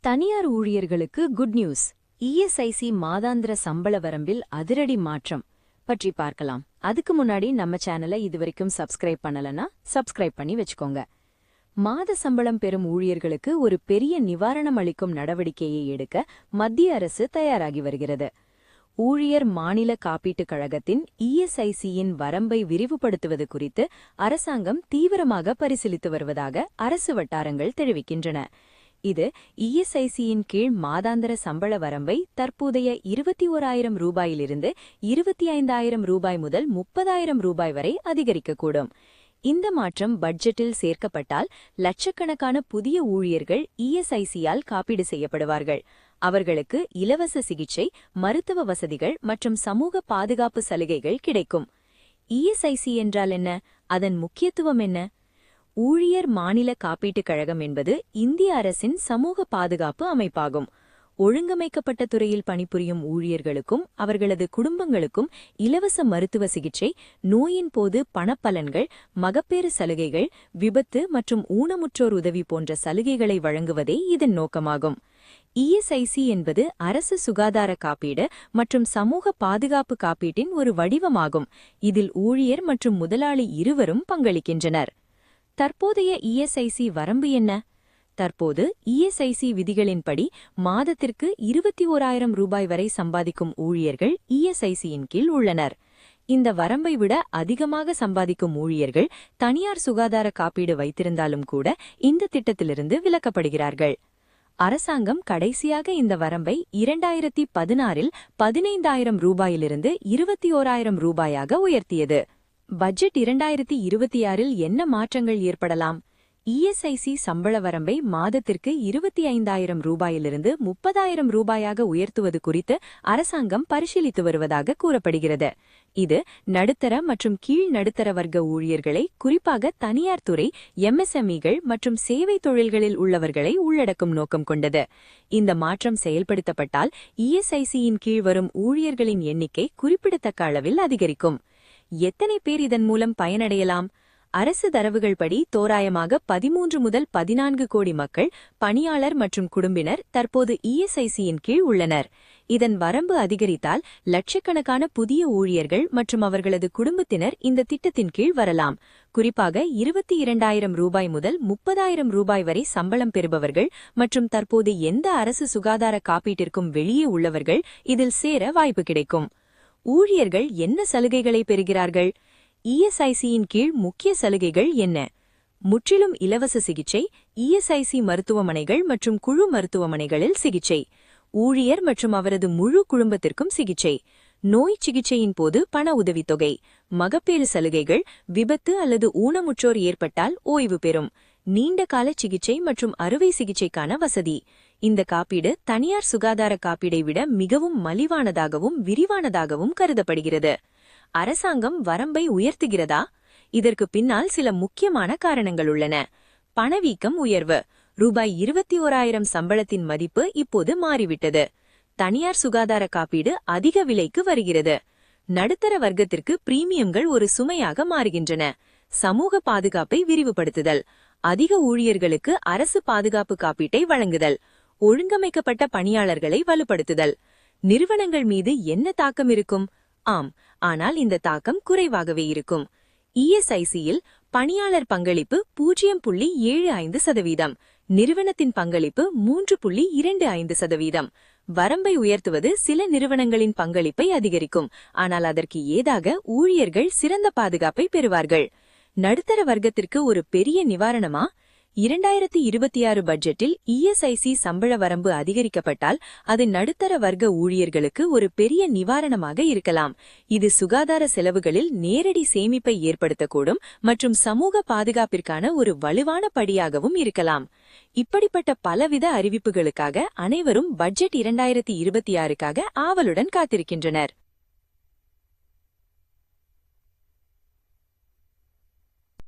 தனியார் ஊழியர்களுக்கு good news. ESIC மாதாந்திர சம்பள வரம்பில் அதிரடி மாற்றம் பற்றி பார்க்கலாம். அதுக்கு முன்னாடி நம்ம சேனலை இதுவரைக்கும் சப்ஸ்கிரைப் பண்ணலனா சப்ஸ்கிரைப் பண்ணி வச்சுக்கோங்க. மாத சம்பளம் பெறும் ஊழியர்களுக்கு ஒரு பெரிய நிவாரணம் அளிக்கும் நடவடிக்கையை எடுக்க மத்திய அரசு தயாராகி வருகிறது. ஊழியர் மாநில காப்பீட்டுக் கழகத்தின் இஎஸ்ஐசியின் வரம்பை விரிவுபடுத்துவது குறித்து அரசாங்கம் தீவிரமாக பரிசீலித்து வருவதாக அரசு வட்டாரங்கள் தெரிவிக்கின்றன. இது இஎஸ்ஐசியின் கீழ் மாதாந்திர சம்பள வரம்பை தற்போதைய இருபத்தி ஓராயிரம் ரூபாயிலிருந்து இருபத்தி ஐந்தாயிரம் ரூபாய் முதல் முப்பதாயிரம் ரூபாய் வரை அதிகரிக்கக்கூடும். இந்த மாற்றம் பட்ஜெட்டில் சேர்க்கப்பட்டால் லட்சக்கணக்கான புதிய ஊழியர்கள் இஎஸ்ஐசியால் காப்பீடு செய்யப்படுவார்கள். அவர்களுக்கு இலவச சிகிச்சை மருத்துவ வசதிகள் மற்றும் சமூக பாதுகாப்பு சலுகைகள் கிடைக்கும். இஎஸ்ஐசி என்றால் என்ன? அதன் முக்கியத்துவம் என்ன? ஊழியர் மாநில காப்பீட்டுக் கழகம் என்பது இந்திய அரசின் சமூக பாதுகாப்பு அமைப்பாகும். ஒழுங்கமைக்கப்பட்ட துறையில் பணிபுரியும் ஊழியர்களுக்கும் அவர்களது குடும்பங்களுக்கும் இலவச மருத்துவ சிகிச்சை நோயின் போது பணப்பலன்கள் மகப்பேறு சலுகைகள் விபத்து மற்றும் ஊனமுற்றோர் உதவி போன்ற சலுகைகளை வழங்குவதே இதன் நோக்கமாகும். இஎஸ்ஐசி என்பது அரசு சுகாதார காப்பீடு மற்றும் சமூக பாதுகாப்பு காப்பீட்டின் ஒரு வடிவமாகும். இதில் ஊழியர் மற்றும் முதலாளி இருவரும் பங்களிக்கின்றனர். தற்போதைய இஎஸ்ஐசி வரம்பு என்ன? தற்போது இஎஸ்ஐசி விதிகளின்படி மாதத்திற்கு இருபத்தி ஓராயிரம் ரூபாய் வரை சம்பாதிக்கும் ஊழியர்கள் இஎஸ்ஐசியின் கீழ் உள்ளனர். இந்த வரம்பை விட அதிகமாக சம்பாதிக்கும் ஊழியர்கள் தனியார் சுகாதார காப்பீடு வைத்திருந்தாலும் கூட இந்த திட்டத்திலிருந்து விலக்கப்படுகிறார்கள். அரசாங்கம் கடைசியாக இந்த வரம்பை இரண்டாயிரத்தி பதினாறில் பதினைந்தாயிரம் ரூபாயிலிருந்து இருபத்தி ஓராயிரம் ரூபாயாக உயர்த்தியது. பட்ஜெட் இரண்டாயிரத்தி இருபத்தி ஆறில் என்ன மாற்றங்கள் ஏற்படலாம்? இஎஸ்ஐசி சம்பள வரம்பை மாதத்திற்கு இருபத்தி ஐந்தாயிரம் ரூபாயிலிருந்து முப்பதாயிரம் ரூபாயாக உயர்த்துவது குறித்து அரசாங்கம் பரிசீலித்து வருவதாக கூறப்படுகிறது. இது நடுத்தர மற்றும் கீழ் நடுத்தர வர்க்க ஊழியர்களை குறிப்பாக தனியார் துறை எம்எஸ்எம்இகள் மற்றும் சேவை தொழில்களில் உள்ளவர்களை உள்ளடக்கும் நோக்கம் கொண்டது. இந்த மாற்றம் செயல்படுத்தப்பட்டால் இஎஸ்ஐசியின் கீழ் வரும் ஊழியர்களின் எண்ணிக்கை குறிப்பிடத்தக்க அளவில் அதிகரிக்கும். எத்தனை பேர் இதன் மூலம் பயனடையலாம்? அரசு தரவுகள் படி தோராயமாக பதிமூன்று முதல் பதினான்கு கோடி மக்கள் பணியாளர் மற்றும் குடும்பினர் தற்போது இஎஸ்ஐசியின் கீழ் உள்ளனர். இதன் வரம்பு அதிகரித்தால் லட்சக்கணக்கான புதிய ஊழியர்கள் மற்றும் அவர்களது குடும்பத்தினர் இந்த திட்டத்தின் கீழ் வரலாம். குறிப்பாக இருபத்தி இரண்டாயிரம் ரூபாய் முதல் முப்பதாயிரம் ரூபாய் வரை சம்பளம் பெறுபவர்கள் மற்றும் தற்போது எந்த அரசு சுகாதார காப்பீட்டிற்கும் வெளியே உள்ளவர்கள் இதில் சேர வாய்ப்பு கிடைக்கும். ஊழியர்கள் என்ன சலுகைகளை பெறுகிறார்கள்? இஎஸ்ஐசியின் கீழ் முக்கிய சலுகைகள் என்ன? முற்றிலும் இலவச சிகிச்சை இஎஸ்ஐசி மருத்துவமனைகள் மற்றும் குழு மருத்துவமனைகளில் சிகிச்சை ஊழியர் மற்றும் அவரது முழு குடும்பத்திற்கும் சிகிச்சை நோய் சிகிச்சையின் போது பண உதவித்தொகை மகப்பேறு சலுகைகள் விபத்து அல்லது ஊனமுற்றோர் ஏற்பட்டால் ஓய்வு பெறும் நீண்டகால சிகிச்சை மற்றும் அறுவை சிகிச்சைக்கான வசதி இந்த காப்பீடு தனியார் சுகாதார காப்பீடை விட மிகவும் மலிவானதாகவும் விரிவானதாகவும் கருதப்படுகிறது. அரசாங்கம் வரம்பை உயர்த்துகிறதா? இதற்கு பின்னால் சில முக்கியமான காரணங்கள் உள்ளன. பணவீக்கம் உயர்வு. ரூபாய் இருபத்தி ஓராயிரம் சம்பளத்தின் மதிப்பு இப்போது மாறிவிட்டது. தனியார் சுகாதார காப்பீடு அதிக விலைக்கு வருகிறது. நடுத்தர வர்க்கத்திற்கு பிரீமியம்கள் ஒரு சுமையாக மாறுகின்றன. சமூக பாதுகாப்பை விரிவுபடுத்துதல். அதிக ஊழியர்களுக்கு அரசு பாதுகாப்பு காப்பீட்டை வழங்குதல். ஒழுங்கமைக்கப்பட்ட பணியாளர்களை வலுப்படுத்துதல். நிறுவனங்கள் மீது என்ன தாக்கம் இருக்கும்? ஆம் ஆனால் இந்த தாக்கம் குறைவாகவே இருக்கும். இஎஸ்ஐசியில் பணியாளர் பங்களிப்பு பூஜ்ஜியம் புள்ளி ஏழு ஐந்து சதவீதம் நிறுவனத்தின் பங்களிப்பு மூன்று புள்ளி இரண்டு ஐந்து சதவீதம். வரம்பை உயர்த்துவது சில நிறுவனங்களின் பங்களிப்பை அதிகரிக்கும் ஆனால் அதற்கு ஏதாக ஊழியர்கள் சிறந்த பாதுகாப்பை பெறுவார்கள். நடுத்தர வர்க்கத்திற்கு ஒரு பெரிய நிவாரணமா? இரண்டாயிரத்தி இருபத்தி ஆறு பட்ஜெட்டில் இஎஸ்ஐசி சம்பள வரம்பு அதிகரிக்கப்பட்டால் அது நடுத்தர வர்க்க ஊழியர்களுக்கு ஒரு பெரிய நிவாரணமாக இருக்கலாம். இது சுகாதார செலவுகளில் நேரடி சேமிப்பை ஏற்படுத்தக்கூடும் மற்றும் சமூக பாதுகாப்பிற்கான ஒரு வலுவான படியாகவும் இருக்கலாம். இப்படிப்பட்ட பலவித அறிவிப்புகளுக்காக அனைவரும் பட்ஜெட் இரண்டாயிரத்தி இருபத்தி ஆறுக்காக ஆவலுடன் காத்திருக்கின்றனர்.